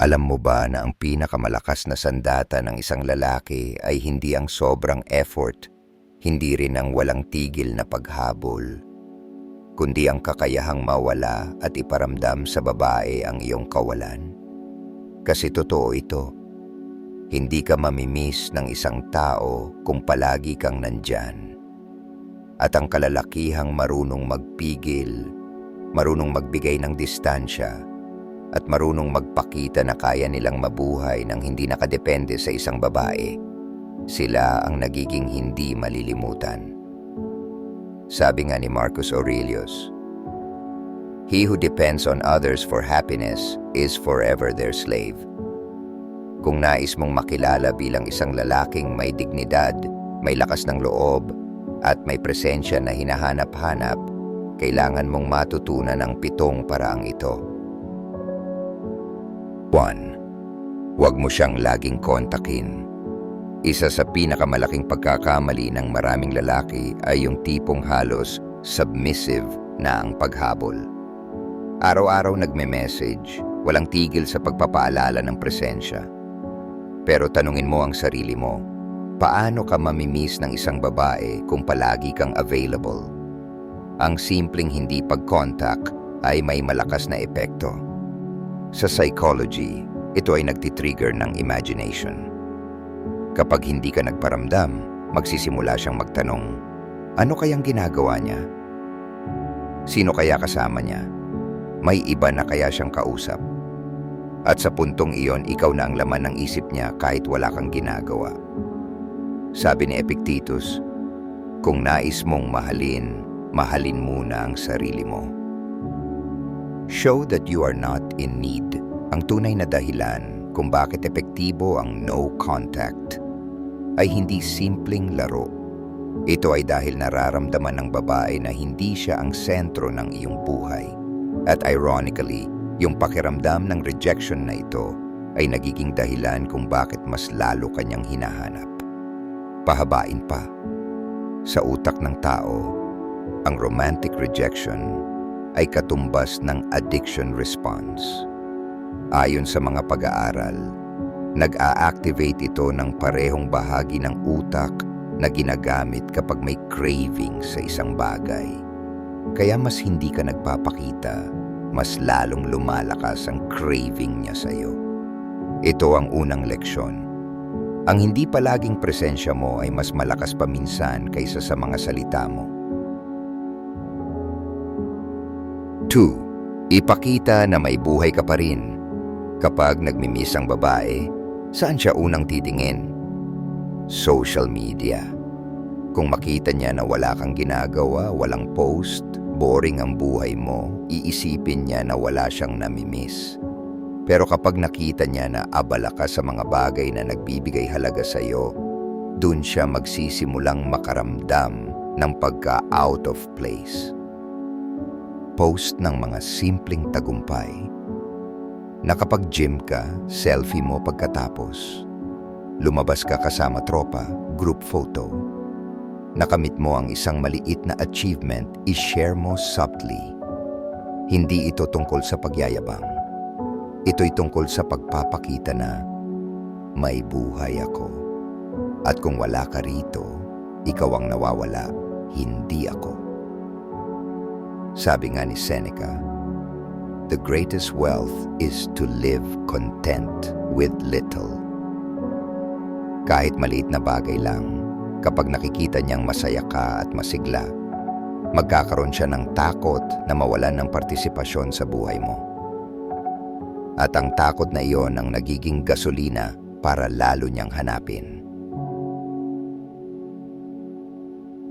Alam mo ba na ang pinakamalakas na sandata ng isang lalaki ay hindi ang sobrang effort, hindi rin ang walang tigil na paghabol, kundi ang kakayahang mawala at iparamdam sa babae ang iyong kawalan? Kasi totoo ito. Hindi ka mamimiss ng isang tao kung palagi kang nandyan. At ang kalalakihang marunong magpigil, marunong magbigay ng distansya, at marunong magpakita na kaya nilang mabuhay nang hindi nakadepende sa isang babae, sila ang nagiging hindi malilimutan. Sabi nga ni Marcus Aurelius, He who depends on others for happiness is forever their slave. Kung nais mong makilala bilang isang lalaking may dignidad, may lakas ng loob, at may presensya na hinahanap-hanap, kailangan mong matutunan ang pitong paraang ito. 1. Huwag mo siyang laging kontakin. Isa sa pinakamalaking pagkakamali ng maraming lalaki ay yung tipong halos submissive na ang paghabol. Araw-araw nagme-message, walang tigil sa pagpapaalala ng presensya. Pero tanungin mo ang sarili mo, paano ka mamimiss ng isang babae kung palagi kang available? Ang simpleng hindi pag-contact ay may malakas na epekto. Sa psychology, ito ay nagtitrigger ng imagination. Kapag hindi ka nagparamdam, magsisimula siyang magtanong, ano kayang ginagawa niya? Sino kaya kasama niya? May iba na kaya siyang kausap? At sa puntong iyon, ikaw na ang laman ng isip niya kahit wala kang ginagawa. Sabi ni Epictetus, kung nais mong mahalin, mahalin muna ang sarili mo. Show that you are not in need. Ang tunay na dahilan kung bakit epektibo ang no contact ay hindi simpleng laro. Ito ay dahil nararamdaman ng babae na hindi siya ang sentro ng iyong buhay. At ironically, yung pakiramdam ng rejection na ito ay nagiging dahilan kung bakit mas lalo kanyang hinahanap. Pahabain pa. Sa utak ng tao, ang romantic rejection ay katumbas ng addiction response. Ayon sa mga pag-aaral, nag-a-activate ito ng parehong bahagi ng utak na ginagamit kapag may craving sa isang bagay. Kaya mas hindi ka nagpapakita, mas lalong lumalakas ang craving niya sa iyo. Ito ang unang leksyon. Ang hindi palaging presensya mo ay mas malakas paminsan kaysa sa mga salita mo. 2. Ipakita na may buhay ka pa rin. Kapag nagmimiss ang babae, saan siya unang titingin? Social media. Kung makita niya na wala kang ginagawa, walang post, boring ang buhay mo, iisipin niya na wala siyang namimiss. Pero kapag nakita niya na abala ka sa mga bagay na nagbibigay halaga sa iyo, dun siya magsisimulang makaramdam ng pagka-out of place post ng mga simpleng tagumpay. Nakapag-gym ka, selfie mo pagkatapos. Lumabas ka kasama tropa, group photo. Nakamit mo ang isang maliit na achievement, i-share mo subtly. Hindi ito tungkol sa pagyayabang. Ito'y tungkol sa pagpapakita na may buhay ako. At kung wala ka rito, ikaw ang nawawala, hindi ako. Sabi nga ni Seneca, The greatest wealth is to live content with little. Kahit maliit na bagay lang, kapag nakikita niyang masaya ka at masigla, magkakaroon siya ng takot na mawalan ng partisipasyon sa buhay mo. At ang takot na iyon ang nagiging gasolina para lalo niyang hanapin.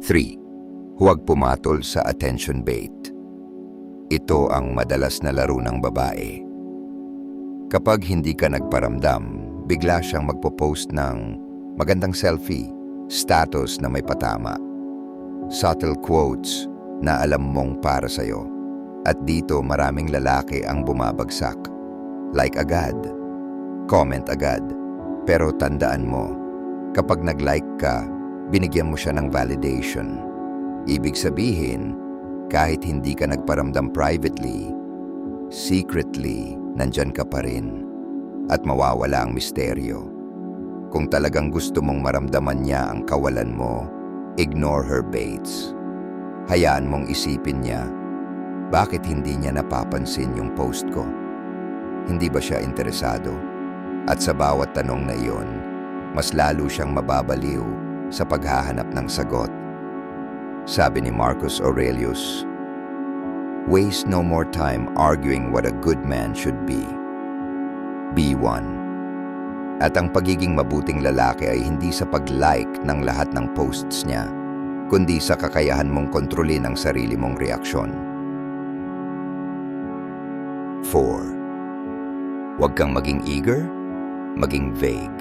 3. Huwag pumatol sa attention bait. Ito ang madalas na laro ng babae. Kapag hindi ka nagparamdam, bigla siyang magpo-post ng magandang selfie, status na may patama, subtle quotes na alam mong para sa'yo. At dito maraming lalaki ang bumabagsak. Like agad, comment agad. Pero tandaan mo, kapag nag-like ka, binigyan mo siya ng validation. Ibig sabihin, kahit hindi ka nagparamdam privately, secretly, nandyan ka pa rin. at mawawala ang misteryo. Kung talagang gusto mong maramdaman niya ang kawalan mo, ignore her baits. Hayaan mong isipin niya, bakit hindi niya napapansin yung post ko? Hindi ba siya interesado? At sa bawat tanong na iyon, mas lalo siyang mababaliw sa paghahanap ng sagot. Sabi ni Marcus Aurelius, Waste no more time arguing what a good man should be. Be one. At ang pagiging mabuting lalaki ay hindi sa pag-like ng lahat ng posts niya, kundi sa kakayahan mong kontrolin ang sarili mong reaksyon. 4. Huwag kang maging eager, maging vague.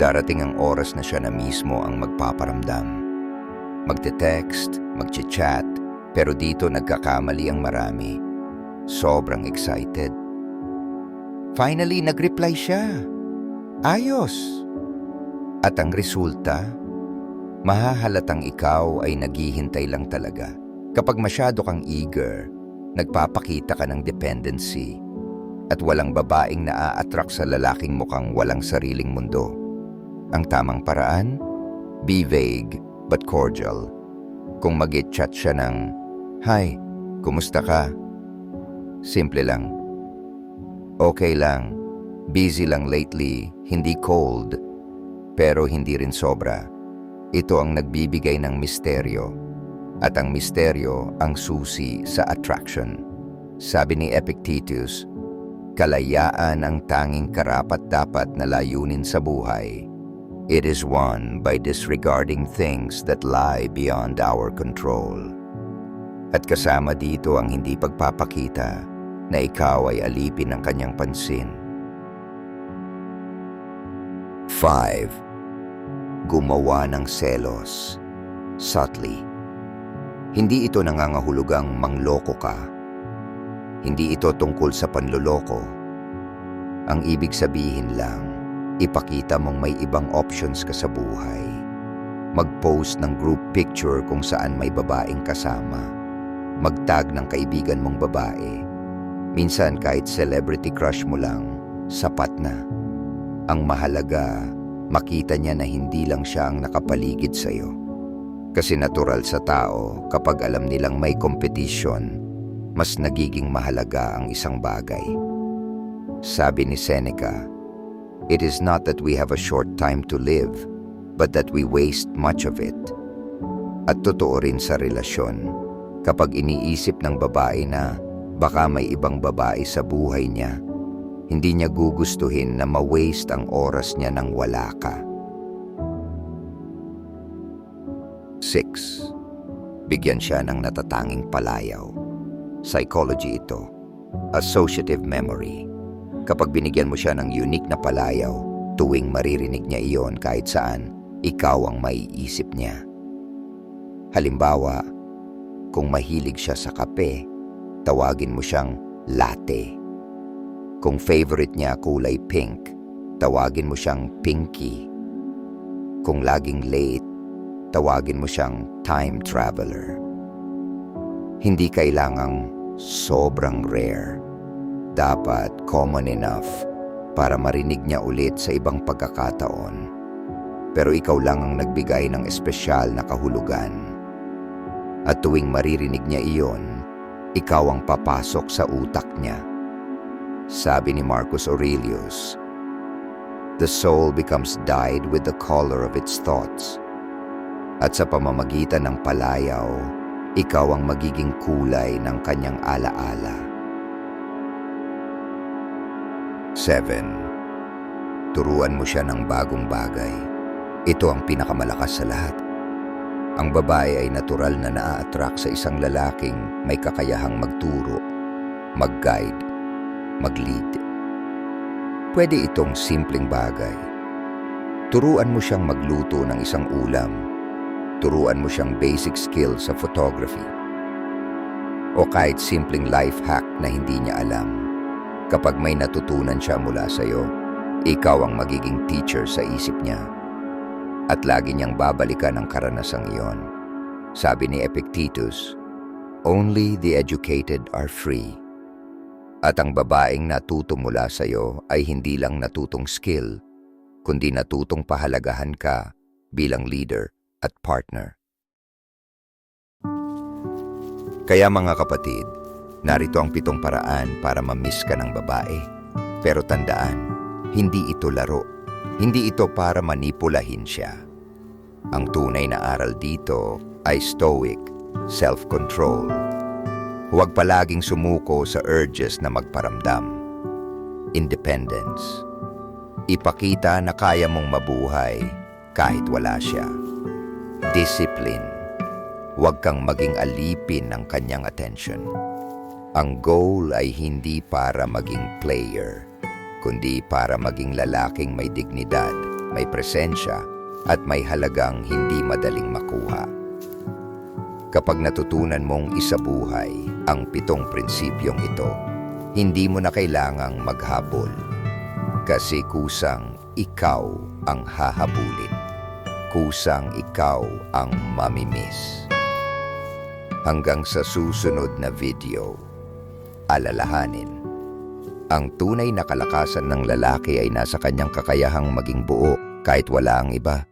Darating ang oras na siya na mismo ang magpaparamdam. Magte-text, magche-chat, pero dito nagkakamali ang marami. Sobrang excited. Finally, nag-reply siya. Ayos. At ang resulta, mahahalatang ikaw ay naghihintay lang talaga. Kapag masyado kang eager, nagpapakita ka ng dependency at walang babaeng naa-attract sa lalaking mukhang walang sariling mundo. Ang tamang paraan? Be vague but cordial. Kung mag chat siya ng, Hi, kumusta ka? Simple lang. Okay lang. Busy lang lately, hindi cold. Pero hindi rin sobra. Ito ang nagbibigay ng misteryo. At ang misteryo ang susi sa attraction. Sabi ni Epictetus, kalayaan ang tanging karapat-dapat na layunin sa buhay. It is won by disregarding things that lie beyond our control. At kasama dito ang hindi pagpapakita na ikaw ay alipin ng kanyang pansin. 5. Gumawa ng selos. Subtly. Hindi ito nangangahulugang mangloko ka. Hindi ito tungkol sa panloloko. Ang ibig sabihin lang, ipakita mong may ibang options ka sa buhay. Mag-post ng group picture kung saan may babaeng kasama. Magtag ng kaibigan mong babae. Minsan kahit celebrity crush mo lang, sapat na. Ang mahalaga, makita niya na hindi lang siya ang nakapaligid sa'yo. Kasi natural sa tao kapag alam nilang may competition, mas nagiging mahalaga ang isang bagay. Sabi ni Seneca, It is not that we have a short time to live, but that we waste much of it. At totoo rin sa relasyon, kapag iniisip ng babae na baka may ibang babae sa buhay niya, hindi niya gugustuhin na ma-waste ang oras niya nang wala ka. 6. Bigyan siya ng natatanging palayaw. Psychology ito. Associative memory. Kapag binigyan mo siya ng unique na palayaw, tuwing maririnig niya iyon kahit saan, ikaw ang maiisip niya. Halimbawa, kung mahilig siya sa kape, tawagin mo siyang latte. Kung favorite niya kulay pink, tawagin mo siyang pinky. Kung laging late, tawagin mo siyang time traveler. Hindi kailangang sobrang rare. Dapat common enough para marinig niya ulit sa ibang pagkakataon. Pero ikaw lang ang nagbigay ng espesyal na kahulugan. At tuwing maririnig niya iyon, ikaw ang papasok sa utak niya. Sabi ni Marcus Aurelius, The soul becomes dyed with the color of its thoughts. At sa pamamagitan ng palayaw, ikaw ang magiging kulay ng kanyang alaala. 7. Turuan mo siya ng bagong bagay. Ito ang pinakamalakas sa lahat. Ang babae ay natural na naa-attract sa isang lalaking may kakayahang magturo, mag-guide, mag-lead. Pwede itong simpleng bagay. Turuan mo siyang magluto ng isang ulam. Turuan mo siyang basic skill sa photography. O kahit simpleng life hack na hindi niya alam. Kapag may natutunan siya mula sa iyo, ikaw ang magiging teacher sa isip niya. At lagi niyang babalikan ang karanasang iyon. Sabi ni Epictetus, Only the educated are free. At ang babaeng natuto mula sa'yo ay hindi lang natutong skill, kundi natutong pahalagahan ka bilang leader at partner. Kaya mga kapatid, narito ang pitong paraan para mamiss ka ng babae. Pero tandaan, hindi ito laro. Hindi ito para manipulahin siya. Ang tunay na aral dito ay stoic, self-control. Huwag palaging sumuko sa urges na magparamdam. Independence. Ipakita na kaya mong mabuhay kahit wala siya. Discipline. Huwag kang maging alipin ng kanyang attention. Ang goal ay hindi para maging player, kundi para maging lalaking may dignidad, may presensya, at may halagang hindi madaling makuha. Kapag natutunan mong isabuhay ang pitong prinsipyong ito, hindi mo na kailangang maghabol. Kasi kusang ikaw ang hahabulin. Kusang ikaw ang mamimiss. Hanggang sa susunod na video, alalahanin. Ang tunay na kalakasan ng lalaki ay nasa kanyang kakayahang maging buo kahit wala ang iba.